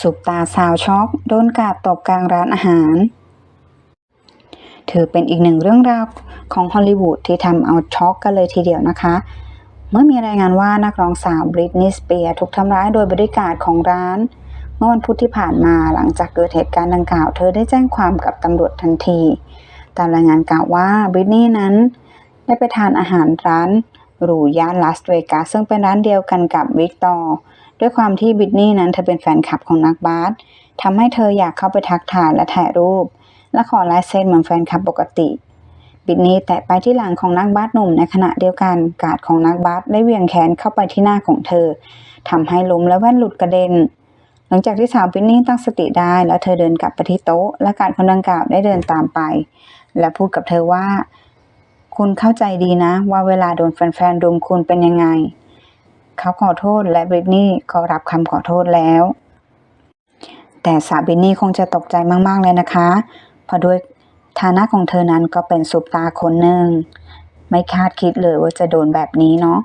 สุปตาสาวช็อกโดนกาดตบกลางร้านอาหาร ถือเป็นอีกหนึ่งเรื่องราวของฮอลลีวูดที่ทำเอาช็อกกันเลยทีเดียวนะคะ เมื่อมีรายงานว่านักร้องสาวบริตนีสเปียถูกทำร้ายโดยบริการของร้าน เมื่อวันพุธที่ผ่านมาหลังจากเกิดเหตุการณ์ดังกล่าว เธอได้แจ้งความกับตำรวจทันที ตามรายงานกล่าวว่าบริตนีย์นั้น ได้ไปทานอาหารร้านหรูย่านลาสเวกัสซึ่งเป็นร้านเดียวกันกับวิกตอร์ ด้วยความที่บริตนีย์นั้นเธอเป็นแฟนคลับของนักบาสทำให้เธออยากเข้าไปทักทายและถ่ายรูป และขอลายเซ็นเหมือนแฟนคลับปกติบิดนี้แตะไปที่หลังของนักบาสหนุ่มในขณะเดียวกันกาดของนักบาสได้เวียงแขนเข้าไปที่หน้าของเธอทำให้ล้มและแว่นหลุดกระเด็น หลังจากที่สาวบินนี่ตั้งสติได้แล้วเธอเดินกลับไปที่โต๊ะ และกาดคนดังกล่าวได้เดินตามไป และพูดกับเธอว่า คุณเข้าใจดีนะ ว่าเวลาโดนแฟนๆรุมคุณเป็นยังไง เขาขอโทษและบริตนี่ก็รับคำขอโทษแล้ว แต่สาวบินนี่คงจะตกใจมากๆเลยนะคะ เพราะด้วยฐานะของเธอนั้นก็เป็นซุปตาร์คนหนึ่ง ไม่คาดคิดเลยว่าจะโดนแบบนี้เนาะ